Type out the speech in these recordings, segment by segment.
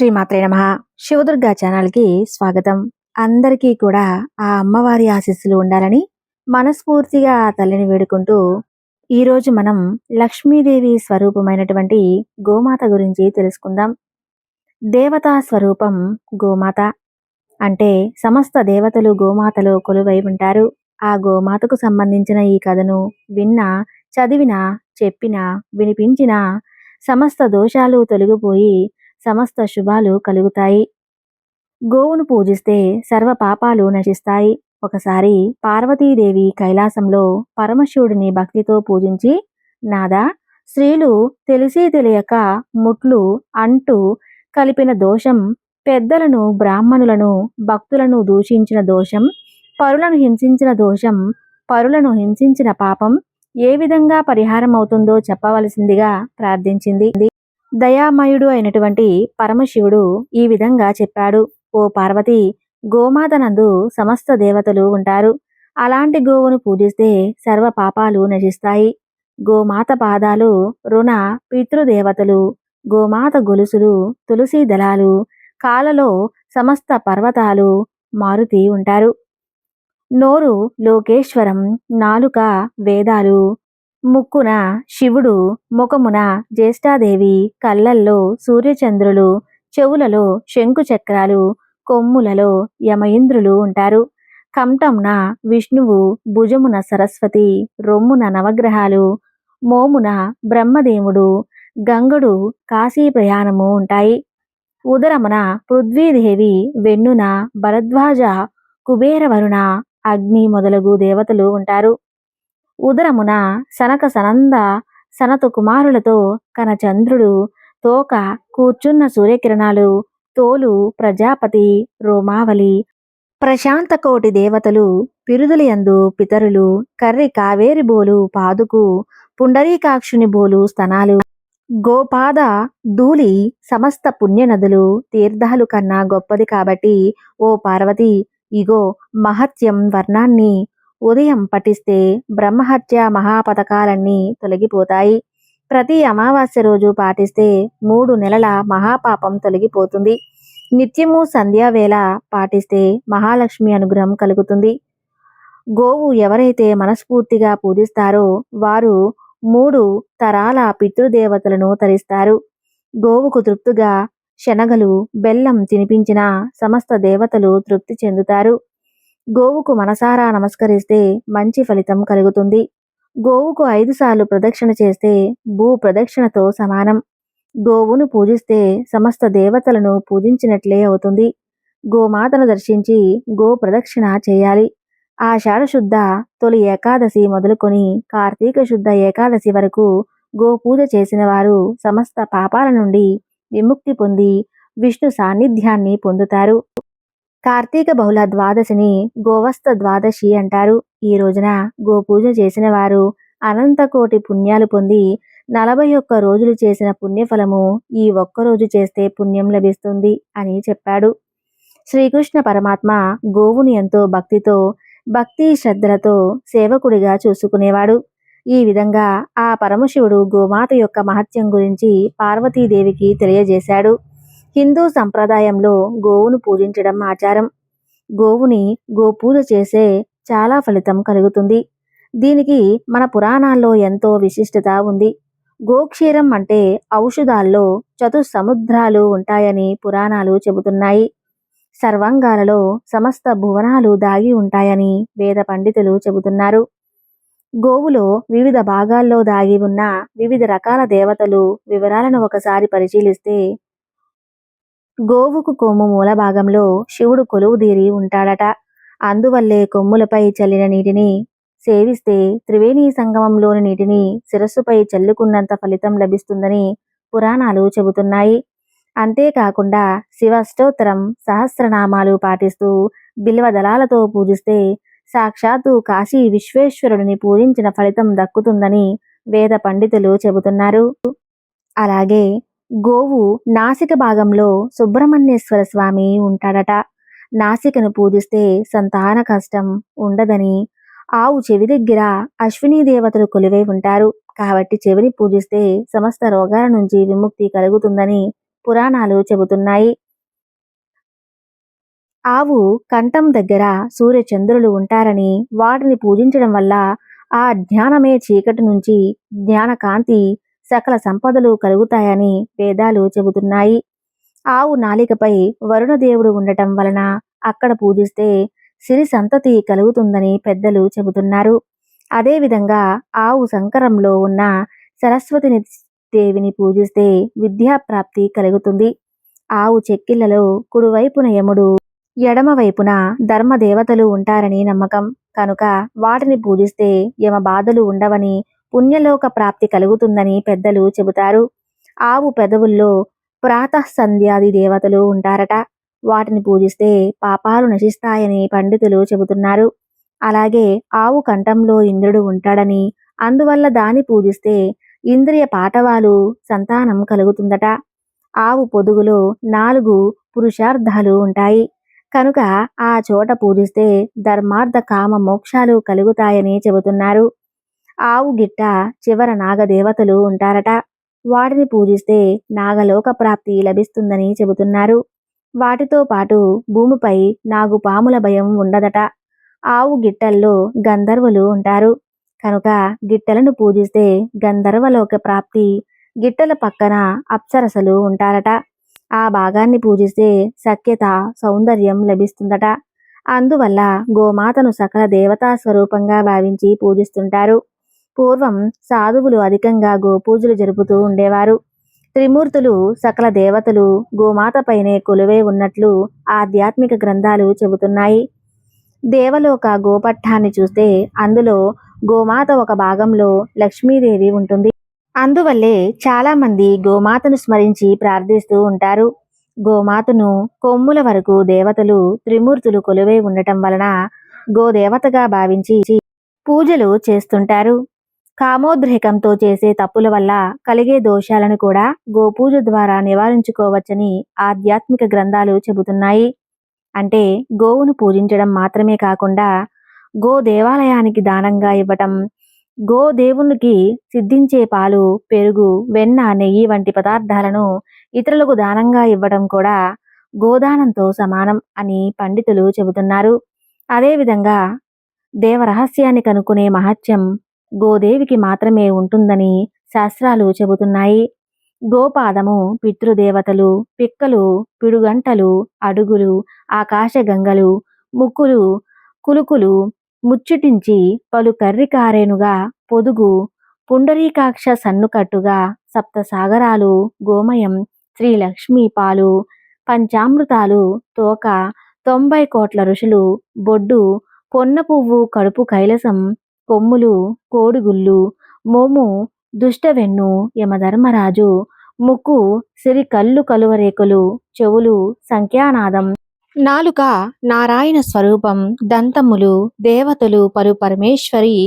శ్రీమాత్రే నమ. శివదుర్గ ఛానల్కి స్వాగతం. అందరికీ కూడా ఆ అమ్మవారి ఆశీస్సులు ఉండాలని మనస్ఫూర్తిగా ఆ తల్లిని వేడుకుంటూ ఈరోజు మనం లక్ష్మీదేవి స్వరూపమైనటువంటి గోమాత గురించి తెలుసుకుందాం. దేవతా స్వరూపం గోమాత అంటే సమస్త దేవతలు గోమాతలో కొలువై ఉంటారు. ఆ గోమాతకు సంబంధించిన ఈ కథను విన్నా చదివినా చెప్పినా వినిపించినా సమస్త దోషాలు తొలగిపోయి సమస్త శుభాలు కలుగుతాయి. గోవును పూజిస్తే సర్వ పాపాలు నశిస్తాయి. ఒకసారి పార్వతీదేవి కైలాసంలో పరమశివుడిని భక్తితో పూజించి నాదా స్త్రీలు తెలిసి తెలియక ముట్లు అంటూ కలిపిన దోషం పెద్దలను బ్రాహ్మణులను భక్తులను దూషించిన దోషం పరులను హింసించిన దోషం పరులను హింసించిన పాపం ఏ విధంగా పరిహారం అవుతుందో చెప్పవలసిందిగా ప్రార్థించింది. దయామయుడు అయినటువంటి పరమశివుడు ఈ విధంగా చెప్పాడు. ఓ పార్వతి గోమాతనందు సమస్త దేవతలు ఉంటారు. అలాంటి గోవును పూజిస్తే సర్వ పాపాలు నశిస్తాయి. గోమాత పాదాలు రుణ పితృదేవతలు గోమాత గొలుసులు తులసి దళాలు కాలలో సమస్త పర్వతాలు మారుతి ఉంటారు. నోరు లోకేశ్వరం నాలుక వేదాలు ముక్కున శివుడు ముఖమున జ్యేష్ఠాదేవి కళ్ళల్లో సూర్యచంద్రులు చెవులలో శంకు చక్రాలు కొమ్ములలో యమయింద్రులు ఉంటారు. కంఠంన విష్ణువు భుజమున సరస్వతి రొమ్మున నవగ్రహాలు మోమున బ్రహ్మదేవుడు గంగడు కాశీ ప్రయాణము ఉంటాయి. ఉదరమున పృథ్వీదేవి వెన్నున భరద్వాజ కుబేరవరుణ అగ్ని మొదలగు దేవతలు ఉంటారు. ఉదరమున సనక సనంద సనత కుమారులతో కన చంద్రుడు తోక కూర్చున్న సూర్యకిరణాలు తోలు ప్రజాపతి రోమావళి ప్రశాంత కోటి దేవతలు పిరుదులయందు పితరులు కర్రి కావేరి బోలు పాదుకు పుండరీకాక్షుని బోలు స్తనాలు గోపాద ధూళి సమస్త పుణ్యనదులు తీర్థాలు కన్నా గొప్పది కాబట్టి ఓ పార్వతి ఇగో మహత్యం వర్ణాన్ని ఉదయం పఠిస్తే బ్రహ్మహత్య మహాపథకాలన్నీ తొలగిపోతాయి. ప్రతి అమావాస్య రోజు పాటిస్తే మూడు నెలల మహాపాపం తొలగిపోతుంది. నిత్యము సంధ్యావేళ పాటిస్తే మహాలక్ష్మి అనుగ్రహం కలుగుతుంది. గోవు ఎవరైతే మనస్ఫూర్తిగా పూజిస్తారో వారు మూడు తరాల పితృదేవతలను తరిస్తారు. గోవుకు తృప్తిగా శనగలు బెల్లం తినిపించిన సమస్త దేవతలు తృప్తి చెందుతారు. గోవుకు మనసారా నమస్కరిస్తే మంచి ఫలితం కలుగుతుంది. గోవుకు ఐదు సార్లు ప్రదక్షిణ చేస్తే భూ ప్రదక్షిణతో సమానం. గోవును పూజిస్తే సమస్త దేవతలను పూజించినట్లే అవుతుంది. గోమాతను దర్శించి గో ప్రదక్షిణ చేయాలి. ఆషాఢ శుద్ధ తొలి ఏకాదశి మొదలుకొని కార్తీక శుద్ధ ఏకాదశి వరకు గో పూజ చేసిన వారు సమస్త పాపాల నుండి విముక్తి పొంది విష్ణు సాన్నిధ్యాన్ని పొందుతారు. కార్తీక బహుళ ద్వాదశిని గోవస్థ ద్వాదశి అంటారు. ఈ రోజున గోపూజ చేసిన వారు అనంతకోటి పుణ్యాలు పొంది నలభై ఒక్క రోజులు చేసిన పుణ్యఫలము ఈ ఒక్కరోజు చేస్తే పుణ్యం లభిస్తుంది అని చెప్పాడు. శ్రీకృష్ణ పరమాత్మ గోవుని ఎంతో భక్తితో భక్తి శ్రద్ధలతో సేవకుడిగా చూసుకునేవాడు. ఈ విధంగా ఆ పరమశివుడు గోమాత యొక్క మహత్యం గురించి పార్వతీదేవికి తెలియజేశాడు. హిందూ సంప్రదాయంలో గోవును పూజించడం ఆచారం. గోవుని గోపూజ చేసే చాలా ఫలితం కలుగుతుంది. దీనికి మన పురాణాల్లో ఎంతో విశిష్టత ఉంది. గోక్షీరం అంటే ఔషధాల్లో చతుసముద్రాలు ఉంటాయని పురాణాలు చెబుతున్నాయి. సర్వాంగాలలో సమస్త భువనాలు దాగి ఉంటాయని వేద పండితులు చెబుతున్నారు. గోవులో వివిధ భాగాల్లో దాగి ఉన్న వివిధ రకాల దేవతలు వివరాలను ఒకసారి పరిశీలిస్తే గోవుకు కొమ్ము మూల భాగంలో శివుడు కొలువుదీరి ఉంటాడట. అందువల్లే కొమ్ములపై చల్లిన నీటిని సేవిస్తే త్రివేణి సంగమంలోని నీటిని శిరస్సుపై చల్లుకున్నంత ఫలితం లభిస్తుందని పురాణాలు చెబుతున్నాయి. అంతేకాకుండా శివష్టోత్తరం సహస్రనామాలు పాటిస్తూ బిల్వ దళాలతో పూజిస్తే సాక్షాత్తు కాశీ విశ్వేశ్వరుడిని పూజించిన ఫలితం దక్కుతుందని వేద పండితులు చెబుతున్నారు. అలాగే గోవు నాసిక భాగంలో సుబ్రహ్మణ్యేశ్వర స్వామి ఉంటాడట. నాసికను పూజిస్తే సంతాన కష్టం ఉండదని ఆవు చెవి దగ్గర అశ్విని దేవతలు కొలువై ఉంటారు. కాబట్టి చెవిని పూజిస్తే సమస్త రోగాల నుంచి విముక్తి కలుగుతుందని పురాణాలు చెబుతున్నాయి. ఆవు కంఠం దగ్గర సూర్యచంద్రులు ఉంటారని వాటిని పూజించడం వల్ల ఆ జ్ఞానమే చీకటి నుంచి జ్ఞానకాంతి సకల సంపదలు కలుగుతాయని వేదాలు చెబుతున్నాయి. ఆవు నాలికపై వరుణదేవుడు ఉండటం వలన అక్కడ పూజిస్తే సిరి సంతతి కలుగుతుందని పెద్దలు చెబుతున్నారు. అదేవిధంగా ఆవు సంకరంలో ఉన్న సరస్వతిని దేవిని పూజిస్తే విద్యాప్రాప్తి కలుగుతుంది. ఆవు చెక్కిళ్ళలో కుడివైపున యముడు ఎడమవైపున ధర్మదేవతలు ఉంటారని నమ్మకం. కనుక వాటిని పూజిస్తే యమ బాధలు ఉండవని పుణ్యలోక ప్రాప్తి కలుగుతుందని పెద్దలు చెబుతారు. ఆవు పెదవుల్లో ప్రాతః సంధ్యాది దేవతలు ఉంటారట. వాటిని పూజిస్తే పాపాలు నశిస్తాయని పండితులు చెబుతున్నారు. అలాగే ఆవు కంఠంలో ఇంద్రుడు ఉంటాడని అందువల్ల దాన్ని పూజిస్తే ఇంద్రియ పాటవాలు సంతానం కలుగుతుందట. ఆవు పొదుగులో నాలుగు పురుషార్థాలు ఉంటాయి. కనుక ఆ చోట పూజిస్తే ధర్మార్థ కామ మోక్షాలు కలుగుతాయని చెబుతున్నారు. ఆవు గిట్ట చివర నాగదేవతలు ఉంటారట. వాటిని పూజిస్తే నాగలోక ప్రాప్తి లభిస్తుందని చెబుతున్నారు. వాటితో పాటు భూమిపై నాగు పాముల భయం ఉండదట. ఆవు గిట్టల్లో గంధర్వులు ఉంటారు. కనుక గిట్టలను పూజిస్తే గంధర్వలోక ప్రాప్తి గిట్టల పక్కన అప్సరసలు ఉంటారట. ఆ భాగాన్ని పూజిస్తే సఖ్యత సౌందర్యం లభిస్తుందట. అందువల్ల గోమాతను సకల దేవతా స్వరూపంగా భావించి పూజిస్తుంటారు. పూర్వం సాధువులు అధికంగా గోపూజలు జరుపుతూ ఉండేవారు. త్రిమూర్తులు సకల దేవతలు గోమాతపైనే కొలువై ఉన్నట్లు ఆధ్యాత్మిక గ్రంథాలు చెబుతున్నాయి. దేవలోక గోపట్టాన్ని చూస్తే అందులో గోమాత ఒక భాగంలో లక్ష్మీదేవి ఉంటుంది. అందువల్లే చాలా మంది గోమాతను స్మరించి ప్రార్థిస్తూ ఉంటారు. గోమాతను కొమ్ముల వరకు దేవతలు త్రిమూర్తులు కొలువై ఉండటం వలన గోదేవతగా భావించి పూజలు చేస్తుంటారు. కామోద్రేకంతో చేసే తప్పుల వల్ల కలిగే దోషాలను కూడా గోపూజ ద్వారా నివారించుకోవచ్చని ఆధ్యాత్మిక గ్రంథాలు చెబుతున్నాయి. అంటే గోవును పూజించడం మాత్రమే కాకుండా గో దేవాలయానికి దానంగా ఇవ్వటం గో దేవునికి సిద్ధించే పాలు పెరుగు వెన్న నెయ్యి వంటి పదార్థాలను ఇతరులకు దానంగా ఇవ్వడం కూడా గోదానంతో సమానం అని పండితులు చెబుతున్నారు. అదేవిధంగా దేవరహస్యాన్ని కనుక్కునే మహత్యం గోదేవికి మాత్రమే ఉంటుందని శాస్త్రాలు చెబుతున్నాయి. గోపాదము పితృదేవతలు పిక్కలు పిడుగంటలు అడుగులు ఆకాశగంగలు ముక్కులు కులుకులు ముచ్చుటించి పలు కర్రికారేనుగా పొదుగు పుండరీకాక్ష సన్నుకట్టుగా సప్తసాగరాలు గోమయం శ్రీలక్ష్మీ పాలు పంచామృతాలు తోక తొంభై కోట్ల ఋషులు బొడ్డు పొన్న పువ్వు కడుపు కైలసం కొమ్ములు కోడిగుళ్ళు మోము దుష్టవెన్ను యమధర్మరాజు ముక్కు సిరి కళ్ళు కలువరేకులు చెవులు సంఖ్యానాదం. నాలుక నారాయణ స్వరూపం దంతములు దేవతలు పలు పరమేశ్వరి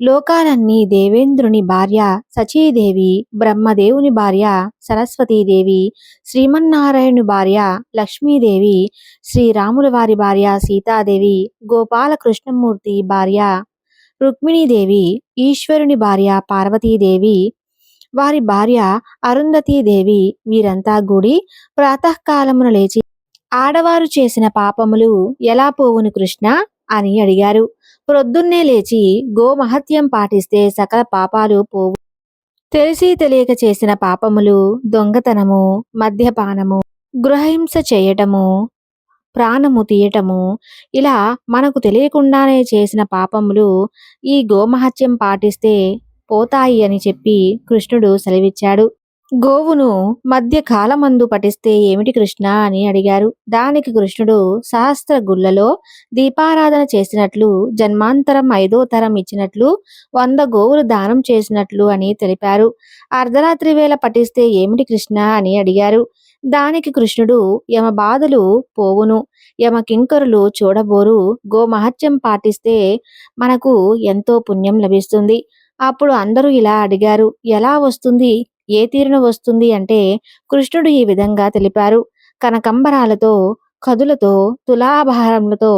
లోకాలన్నీ దేవేంద్రుని భార్య సచీదేవి బ్రహ్మదేవుని భార్య సరస్వతీదేవి శ్రీమన్నారాయణుని భార్య లక్ష్మీదేవి శ్రీరాముల వారి భార్య సీతాదేవి గోపాలకృష్ణమూర్తి భార్య రుక్మిణీదేవి ఈశ్వరుని భార్య పార్వతీదేవి వారి భార్య అరుంధతీదేవి వీరంతా గుడి ప్రాతకాలమున లేచి ఆడవారు చేసిన పాపములు ఎలా పోవును కృష్ణ? అని అడిగారు. ప్రొద్దున్నే లేచి గోమహత్యం పాటిస్తే సకల పాపాలు పోవు. తెలిసి తెలియక చేసిన పాపములు దొంగతనము మద్యపానము గృహహింస చేయటము ప్రాణము తీయటము. ఇలా మనకు తెలియకుండానే చేసిన పాపములు ఈ గోమహత్యం పాటిస్తే పోతాయి అని చెప్పి కృష్ణుడు సెలవిచ్చాడు. గోవును మధ్య కాలమందు పఠిస్తే ఏమిటి కృష్ణ అని అడిగారు. దానికి కృష్ణుడు సహస్ర గుళ్ళలో దీపారాధన చేసినట్లు జన్మాంతరం ఐదో తరం ఇచ్చినట్లు వంద గోవులు దానం చేసినట్లు అని తెలిపారు. అర్ధరాత్రి వేళ పఠిస్తే ఏమిటి కృష్ణ అని అడిగారు. దానికి కృష్ణుడు యమ బాధలు పోవును. యమ కింకరులు చూడబోరు. గోమహత్యం పాటిస్తే మనకు ఎంతో పుణ్యం లభిస్తుంది. అప్పుడు అందరూ ఇలా అడిగారు. ఎలా వస్తుంది? ఏ తీరున వస్తుంది అంటే కృష్ణుడు ఈ విధంగా తెలిపారు. కనకంబరాలతో కదులతో తులాభారములతో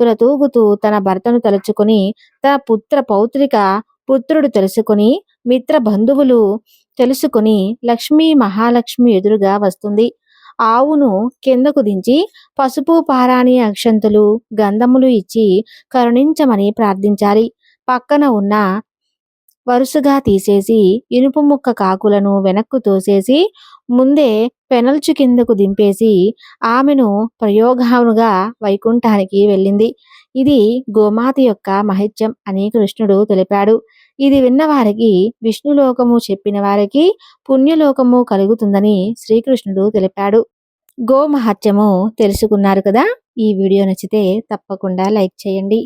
తులతూగుతూ తన భర్తను తలుచుకుని తన పుత్ర పౌత్రిక పుత్రుడు తెలుసుకుని మిత్ర బంధువులు తెలుసుకుని లక్ష్మీ మహాలక్ష్మి ఎదురుగా వస్తుంది. ఆవును కిందకు దించి పసుపు పారాణి అక్షంతులు గంధములు ఇచ్చి కరుణించమని ప్రార్థించాలి. పక్కన ఉన్న వరుసగా తీసేసి ఇనుప ముక్క కాకులను వెనక్కు తోసేసి ముందే పెనల్చు కిందకు దింపేసి ఆమెను ప్రయోగానుగా వైకుంఠానికి వెళ్ళింది. ఇది గోమాత యొక్క మహిత్యం అని కృష్ణుడు తెలిపాడు. ఇది విన్న వారికి విష్ణులోకము చెప్పిన వారికి పుణ్యలోకము కలుగుతుందని శ్రీకృష్ణుడు తెలిపాడు. గోమహత్యము తెలుసుకున్నారు కదా? ఈ వీడియో నచ్చితే తప్పకుండా లైక్ చేయండి.